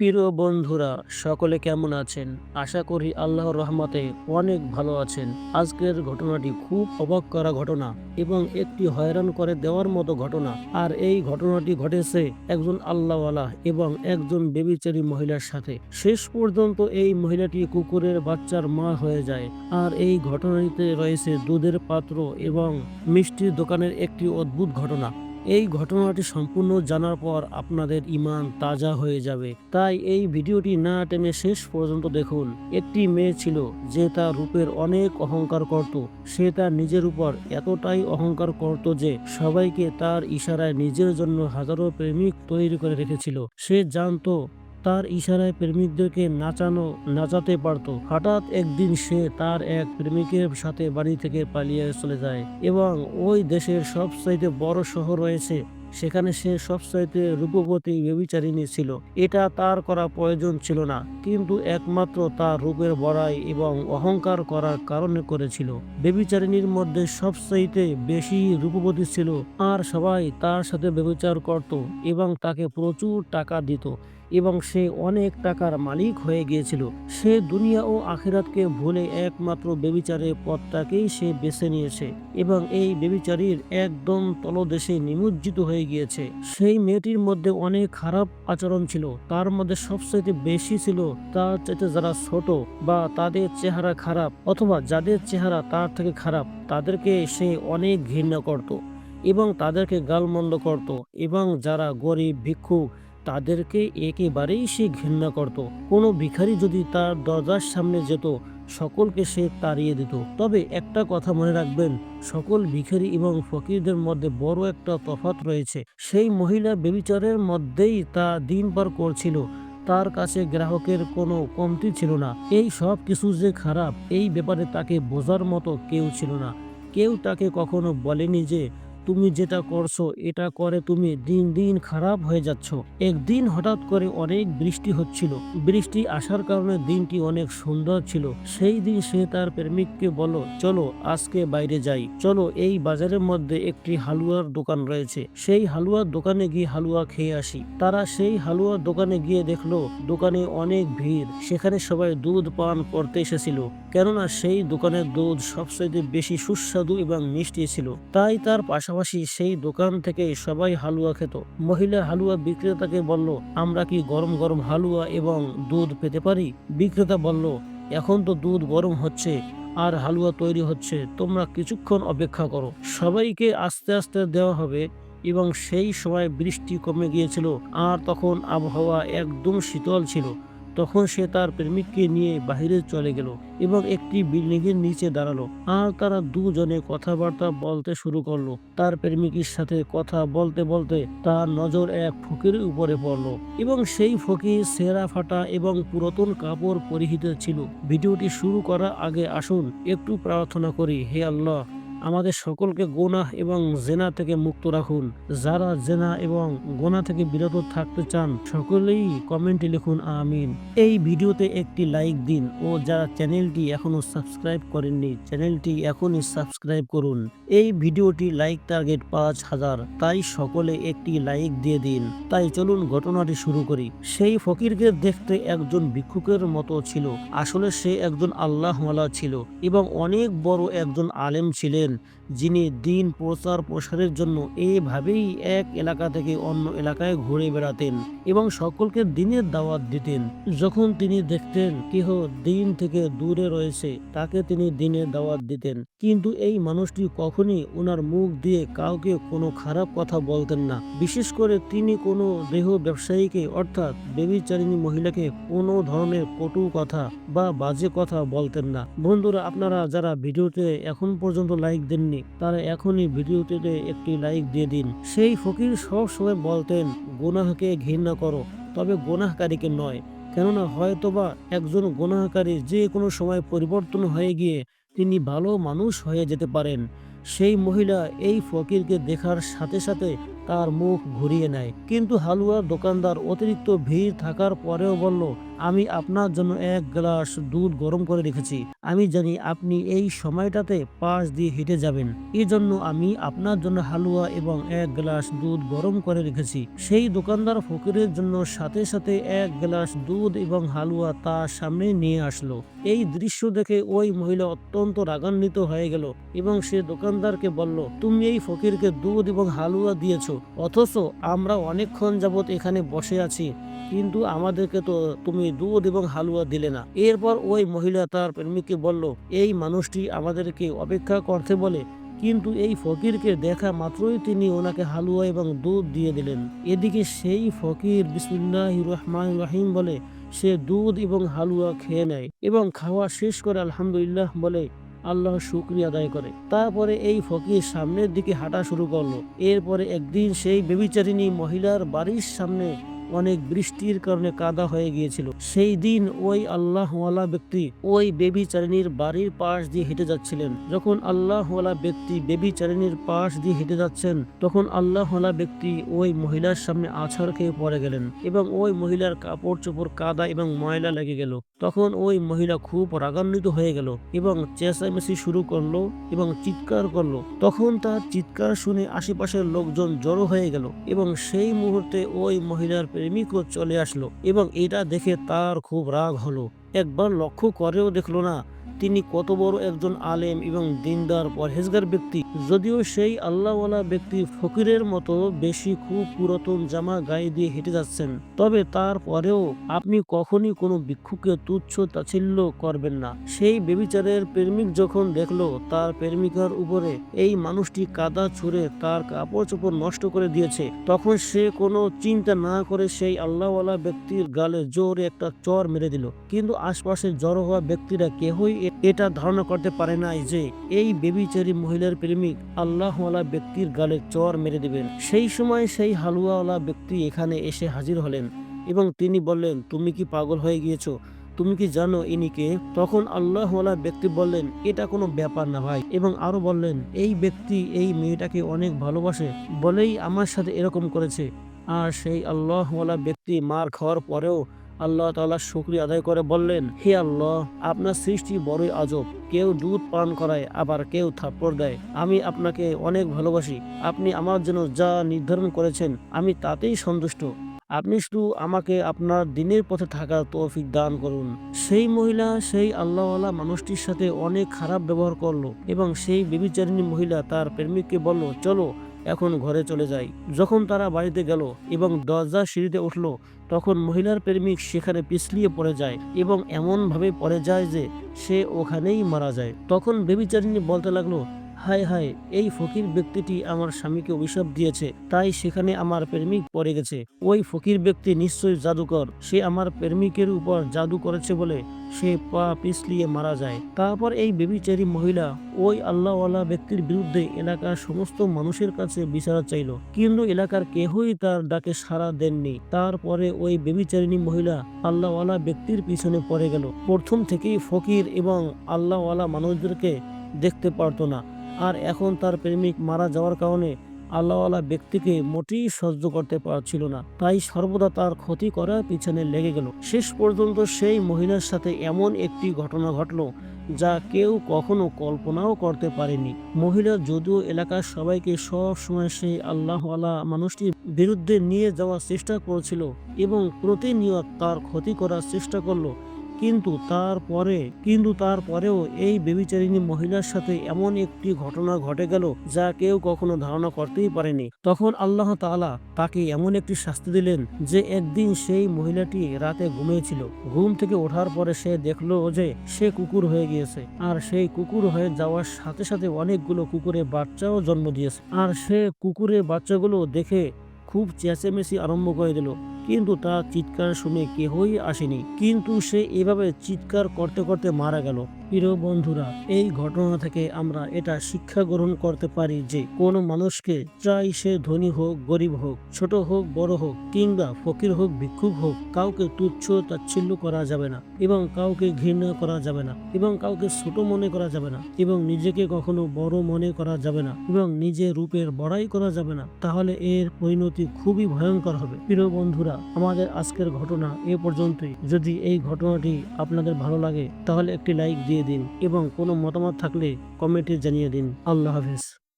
প্রিয় বন্ধুরা, সকলে কেমন আছেন? আশা করি আল্লাহর রহমতে অনেক ভালো আছেন। আজকের ঘটনাটি খুব অবাক করা ঘটনা এবং একটি হয়রান করে দেওয়ার মতো ঘটনা। আর এই ঘটনাটি ঘটেছে একজন আল্লাহওয়ালা এবং একজন বেবিচারী মহিলার সাথে। শেষ পর্যন্ত এই মহিলাটি কুকুরের বাচ্চার মা হয়ে যায়। আর এই ঘটনাটিতে রয়েছে দুধের পাত্র এবং মিষ্টির দোকানের একটি অদ্ভুত ঘটনা। এই ঘটনাটি সম্পূর্ণ জানার পর আপনাদের ইমান তাজা হয়ে যাবে। তাই এই ভিডিওটি না টেনে শেষ পর্যন্ত দেখুন। একটি মেয়ে ছিল যে তার রূপের অনেক অহংকার করত। সে তার নিজের উপর এতটাই অহংকার করত যে সবাইকে তার ইশারায় নিজের জন্য হাজারো প্রেমিক তৈরি করে রেখেছিল। সে জানতো তার ইশারায় প্রেমিকদেরকে নাচানো, নাচাতে পারত। হঠাৎ একদিন সে তার এক প্রেমিকের সাথে বাড়ি থেকে পালিয়ে চলে যায় এবং ওই দেশের সবচাইতে বড় শহর রয়েছে। সেখানে সে সবচাইতে রূপবতী ব্যবিচারিণী ছিল। এটা তার করা প্রয়োজন ছিল না, কিন্তু একমাত্র তার রূপের বড়াই এবং অহংকার করার কারণে করেছিল। ব্যবিচারিণীর মধ্যে সবচাইতে বেশি রূপবতী ছিল আর সবাই তার সাথে ব্যবচার করত এবং তাকে প্রচুর টাকা দিত এবং সে অনেক টাকার মালিক হয়ে গিয়েছিল। সে দুনিয়া ও আখিরাতকে ভুলে একমাত্র বেবিচারের পথটাকেই সে বেছে নিয়েছে এবং এই বেবিচারীর একদম তলদেশে নিমজ্জিত হয়ে গিয়েছে। সেই মেয়েটির মধ্যে অনেক খারাপ আচরণ ছিল। তার মধ্যে সবচেয়ে বেশি ছিল তার চাইতে যারা ছোট বা তাদের চেহারা খারাপ অথবা যাদের চেহারা তার থেকে খারাপ, তাদেরকে সে অনেক ঘৃণা করত এবং তাদেরকে গালমন্দ করত এবং যারা গরিব, ভিক্ষুক, তাদেরকে একেবারেই সে ঘৃণা করত। কোনো ভিখারি যদি তার দরজার সামনে যেত সকলকে সে তাড়িয়ে দিত। তবে একটা কথা মনে রাখবেন, সকল ভিখারি এবং ফকিরদের মধ্যে বড় একটা তফাৎ রয়েছে। সেই মহিলা বেবিচারের মধ্যেই তা দিন পার করছিল, তার কাছে গ্রাহকের কোনো কমতি ছিল না। এই সব কিছু যে খারাপ, এই ব্যাপারে তাকে বোঝার মতো কেউ ছিল না। কেউ তাকে কখনো বলেনি যে তুমি যেটা করছ, এটা করে তুমি দিন দিন খারাপ হয়ে যাচ্ছ। একদিন হঠাৎ করে অনেক বৃষ্টি হচ্ছিল। বৃষ্টি আসার কারণে দিনটি অনেক সুন্দর ছিল। সেই দিন সে তার প্রেমিককে বলো চলো আজকে বাইরে যাই। চলো এই বাজারের মধ্যে একটি হালুয়ার দোকান রয়েছে। সেই হালুয়ার দোকানে গিয়ে হালুয়া খেয়ে আসি। তারা সেই হালুয়ার দোকানে গিয়ে দেখল, দোকানে অনেক ভিড়। সেখানে সবাই দুধ পান করতে এসেছিল। কেননা সেই দোকানের দুধ সবচেয়ে বেশি সুস্বাদু এবং মিষ্টি ছিল। তাই তার পাশাপাশি সেই দোকান থেকে সবাই হালুয়া খেত। মহিলা হালুয়া বিক্রেতাকে বলল, আমরা কি গরম গরম হালুয়া এবং দুধ পেতে পারি? বিক্রেতা বলল, এখন তো দুধ গরম হচ্ছে আর হালুয়া তৈরি হচ্ছে, তোমরা কিছুক্ষণ অপেক্ষা করো। সবাইকে আস্তে আস্তে দেওয়া হবে। এবং সেই সময় বৃষ্টি কমে গিয়েছিল আর তখন আবহাওয়া একদম শীতল ছিল। তখন সে তার প্রেমিককে নিয়ে বাইরে চলে গেল এবং একটি বিল্ডিং এর নিচে দাঁড়াল। আর তারা দুজনে কথাবার্তা বলতে শুরু করল। তার প্রেমিকের সাথে কথা বলতে বলতে তার নজর এক ফকিরের উপরে পড়ল এবং সেই ফকির সেরা ফাটা এবং পুরাতন কাপড় পরিহিত ছিল। ভিডিওটি শুরু করার আগে আসুন, একটু প্রার্থনা করি, হে আল্লাহ! আমাদের সকলকে গোনা এবং জেনা থেকে মুক্ত রাখুন। যারা জেনা এবং গোনা থেকে বিরত থাকতে চান, সকলেই কমেন্টে লিখুন, আমিন। এই ভিডিওতে একটি লাইক দিন ও যারা চ্যানেলটি এখনও সাবস্ক্রাইব করেননি, চ্যানেলটি এখনই সাবস্ক্রাইব করুন। এই ভিডিওটি লাইক টার্গেট পাঁচ হাজার, তাই সকলে একটি লাইক দিয়ে দিন। তাই চলুন ঘটনাটি শুরু করি। সেই ফকিরকে দেখতে একজন ভিক্ষুকের মতো ছিল। আসলে সে একজন আল্লাহওয়ালা ছিল এবং অনেক বড় একজন আলেম ছিলেন। যিনি দিন প্রচার প্রসারের জন্য এভাবেই এক এলাকা থেকে অন্য এলাকায় ঘুরে বেড়াতেন এবং সকলকে দিনের দাওয়াত দিতেন। যখন তিনি দেখতেন কেহ দিন থেকে দূরে রয়েছে, তাকে তিনি দিনের দাওয়াত দিতেন। কিন্তু এই মানুষটি কখনই ওনার মুখ দিয়ে কাউকে কোনো খারাপ কথা বলতেন না। বিশেষ করে তিনি কোনো দেহ ব্যবসায়ীকে, অর্থাৎ বেবিচারিণী মহিলাকে কোনো ধরনের কটু কথা বা বাজে কথা বলতেন না। বন্ধুরা, আপনারা যারা ভিডিওতে এখন পর্যন্ত লাইক দেননি। তারা এখনই ভিডিওটিতে একটি লাইক দিয়ে দিন। সেই ফকির সব সময় বলতেন, গোনাহকে ঘৃণা করো। তবে গোনাহকারীকে নয়, কেননা হয়তোবা একজন গোনাহকারী যে কোনো সময় পরিবর্তন হয়ে গিয়ে তিনি ভালো মানুষ হয়ে যেতে পারেন। সেই মহিলা এই ফকিরকে দেখার সাথে সাথে তার মুখ ঘুরিয়ে নেয়। কিন্তু হালুয়ার দোকানদার অতিরিক্ত ভিড় থাকার পরেও বলল, আমি আপনার জন্য এক গ্লাস দুধ গরম করে রেখেছি। আমি জানি আপনি এই সময়টাতে পাশ দিয়ে হেঁটে যাবেন। এই জন্য আমি আপনার জন্য হালুয়া এবং এক গ্লাস দুধ গরম করে রেখেছি সেই দোকানদার ফকিরের জন্য সাথে সাথে এক গ্লাস দুধ এবং হালুয়া তার সামনে নিয়ে আসলো। এই দৃশ্য দেখে ওই মহিলা অত্যন্ত রাগান্বিত হয়ে গেল এবং সে দোকানদারকে বলল, তুমি এই ফকিরকে দুধ এবং হালুয়া দিয়েছ, অথচ আমরা অনেকক্ষণ যাবত এখানে বসে আছি। কিন্তু আমাদেরকে তো তুমি দুধ এবং হালুয়া দিলে না। এরপর ওই মহিলা তার প্রেমিককে বলল, এই মানুষটি আমাদেরকে অপেক্ষা করতে বলে, কিন্তু এই ফকিরকে দেখা মাত্রই তিনি ওনাকে হালুয়া এবং দুধ দিয়ে দিলেন। এদিকে সেই ফকির বিসমুল্লাহ রহমান রহিম বলে, সে দুধ এবং হালুয়া খেয়ে নেয় এবং খাওয়া শেষ করে আলহামদুলিল্লাহ বলে আল্লাহ শুক্রিয়া আদায় করে। তারপরে এই ফকির সামনের দিকে হাঁটা শুরু করল। এরপরে একদিন সেই বেবিচারিণী মহিলার বাড়ির সামনে অনেক বৃষ্টির কারণে কাদা হয়ে গিয়েছিল। সেই দিন ওই আল্লাহওয়ালা ব্যক্তি ওই বেবি চারিনীর বাড়ির পাশ দিয়ে হেঁটে যাচ্ছিলেন। যখন আল্লাহওয়ালা ব্যক্তি বেবি চারিনীর পাশ দিয়ে হেঁটে যাচ্ছেন, তখন আল্লাহওয়ালা ব্যক্তি ওই মহিলার সামনে আছাড় খেয়ে পড়ে গেলেন এবং ওই মহিলার কাপড় চোপড় কাদা এবং ময়লা লেগে গেল। তখন ওই মহিলা খুব রাগান্বিত হয়ে গেল এবং চেঁচামেচি শুরু করল এবং চিৎকার করল। তখন তার চিৎকার শুনে আশেপাশের লোকজন জড়ো হয়ে গেল এবং সেই মুহূর্তে ওই মহিলার প্রেমিকও চলে আসলো এবং এটা দেখে তার খুব রাগ হলো। একবার লক্ষ্য করেও দেখল না তিনি কত বড় একজন আলেম এবং দিনদার, পরহেজগার ব্যক্তি। যদিও সেই আল্লাহওয়ালা ব্যক্তি ফকিরের মতো বেশি খুব পুরাতন জামা গায়ে দিয়ে হেঁটে যাচ্ছেন। তবে তারপরেও আপনি কখনই কোনো ভিক্ষুকে তুচ্ছ তাচ্ছিল্য করবেন না। সেই বেবিচারের প্রেমিক যখন দেখল, তার প্রেমিকার উপরে এই মানুষটি কাদা ছুঁড়ে তার কাপড় চোপড় নষ্ট করে দিয়েছে। তখন সে কোনো চিন্তা না করে সেই আল্লাহওয়ালা ব্যক্তির গালে জোরে একটা চর মেরে দিল। কিন্তু আশপাশে জড়ো হওয়া ব্যক্তিরা কেহই এটা ধারণা করতে পারে নাই যে এই বেবিচারী মহিলার প্রেমিক আল্লাহওয়ালা ব্যক্তির গালে চর মেরে দিবেন। সেই সময় সেই হালুয়াওয়ালা ব্যক্তি এখানে এসে হাজির হলেন এবং তিনি বললেন, তুমি কি পাগল হয়ে গিয়েছো? তুমি কি জানো ইনিকে তখন আল্লাহওয়ালা ব্যক্তি বললেন, এটা কোনো ব্যাপার না ভাই। এবং আরও বললেন, এই ব্যক্তি এই মেয়েটাকে অনেক ভালোবাসে, বলেই আমার সাথে এরকম করেছে। আর সেই আল্লাহওয়ালা ব্যক্তি মার খাওয়ার পরেও আল্লাহ তাআলা শুক্রিয়া আদায় করে বললেন, হে আল্লাহ, আপনার সৃষ্টি বড়ই আজব। কেউ দুধ পান করায়, আবার কেউ থাপ্পড় দেয়। আমি আপনাকে অনেক ভালোবাসি। আপনি আমার জন্য যা নির্ধারণ করেছেন, আমি তাতেই সন্তুষ্ট। আপনি শুধু আমাকে আপনার দিনের পথে থাকার তৌফিক দান করুন। সেই মহিলা সেই আল্লাহওয়ালা মানুষটির সাথে অনেক খারাপ ব্যবহার করল এবং সেই বিবিচারিণী মহিলা তার প্রেমিককে বলল, চলো, এখন ঘরে চলে যাই। যখন তারা বাড়িতে গেল এবং দরজা সিঁড়িতে উঠল তখন মহিলার প্রেমিক সেখানে পিছলিয়ে পড়ে যায় এবং এমনভাবে পড়ে যায় যে সে ওখানেই মারা যায়। তখন বেবিচারিণী বলতে লাগল হায় হায়, এই ফকির ব্যক্তিটি আমার স্বামীকে অভিশাপ দিয়েছে, তাই সেখানে আমার প্রেমিক পড়ে গেছে। ওই ফকির ব্যক্তি নিশ্চয়ই জাদুকর, সে আমার প্রেমিকের উপর জাদু করেছে বলে সে পা পিছলিয়ে মারা যায়। তারপর এই বেবিচারী মহিলা ওই আল্লাহওয়ালা ব্যক্তির বিরুদ্ধে এলাকার সমস্ত মানুষের কাছে বিচার চাইল, কিন্তু এলাকার কেহই তার ডাকে সাড়া দেননি। তারপরে ওই বেবিচারিণী মহিলা আল্লাহওয়ালা ব্যক্তির পিছনে পড়ে গেল। প্রথম থেকেই ফকির এবং আল্লাহওয়ালা মানুষদেরকে দেখতে পারতো না। আর এখন তার প্রেমিক মারা যাওয়ার কারণে আল্লাহওয়ালা ব্যক্তিকে মোটেই সহ্য করতে পারছিল না। তাই সর্বদা তার ক্ষতি করার পিছনে লেগে গেল। শেষ পর্যন্ত সেই মহিলার সাথে এমন একটি ঘটনা ঘটলো যা কেউ কখনো কল্পনাও করতে পারেনি। মহিলা যদিও এলাকার সবাইকে সব সময় সেই আল্লাহওয়ালা মানুষটির বিরুদ্ধে নিয়ে যাওয়ার চেষ্টা করেছিল এবং প্রতিনিয়ত তার ক্ষতি করার চেষ্টা করল কিন্তু তারপরে, কিন্তু তারপরেও এই বেবিচারিণী মহিলার সাথে এমন একটি ঘটনা ঘটে গেল যা কেউ কখনো ধারণা করতেই পারেনি। তখন আল্লাহ তাআলা তাকে এমন একটি শাস্তি দিলেন যে একদিন সেই মহিলাটি রাতে ঘুমিয়েছিল। ঘুম থেকে ওঠার পরে সে দেখল যে সে কুকুর হয়ে গিয়েছে আর সেই কুকুর হয়ে যাওয়ার সাথে সাথে অনেকগুলো কুকুরের বাচ্চাও জন্ম দিয়েছে। আর সে কুকুরের বাচ্চাগুলো দেখে খুব চেঁচেমেচি আরম্ভ করে দিল। কিন্তু তার চিৎকার শুনে কেহই আসেনি। কিন্তু সে এভাবে চিৎকার করতে করতে মারা গেল। প্রিয় বন্ধুরা, এই ঘটনা থেকে আমরা এটা শিক্ষা গ্রহণ করতে পারি যে কোন মানুষকে চাই সে ধনী হোক, গরিব হোক, ছোট হোক, বড় হোক কিংবা ফকির হোক, ভিক্ষুক হোক, কাউকে তুচ্ছ তাচ্ছিল্য করা যাবে না এবং কাউকে ঘৃণা করা যাবে না এবং কাউকে ছোট মনে করা যাবে না এবং নিজেকে কখনো বড় মনে করা যাবে না এবং নিজের রূপের বড়াই করা যাবে না, তাহলে এর পরিণতি খুবই ভয়ঙ্কর হবে। প্রিয় বন্ধুরা, আমাদের আজকের ঘটনা এ পর্যন্তই। যদি এই ঘটনাটি আপনাদের ভালো লাগে, তাহলে একটি লাইক দিন এবং কোনো মতামত থাকলে কমেন্টে জানিয়ে দিন। আল্লাহ হাফেজ।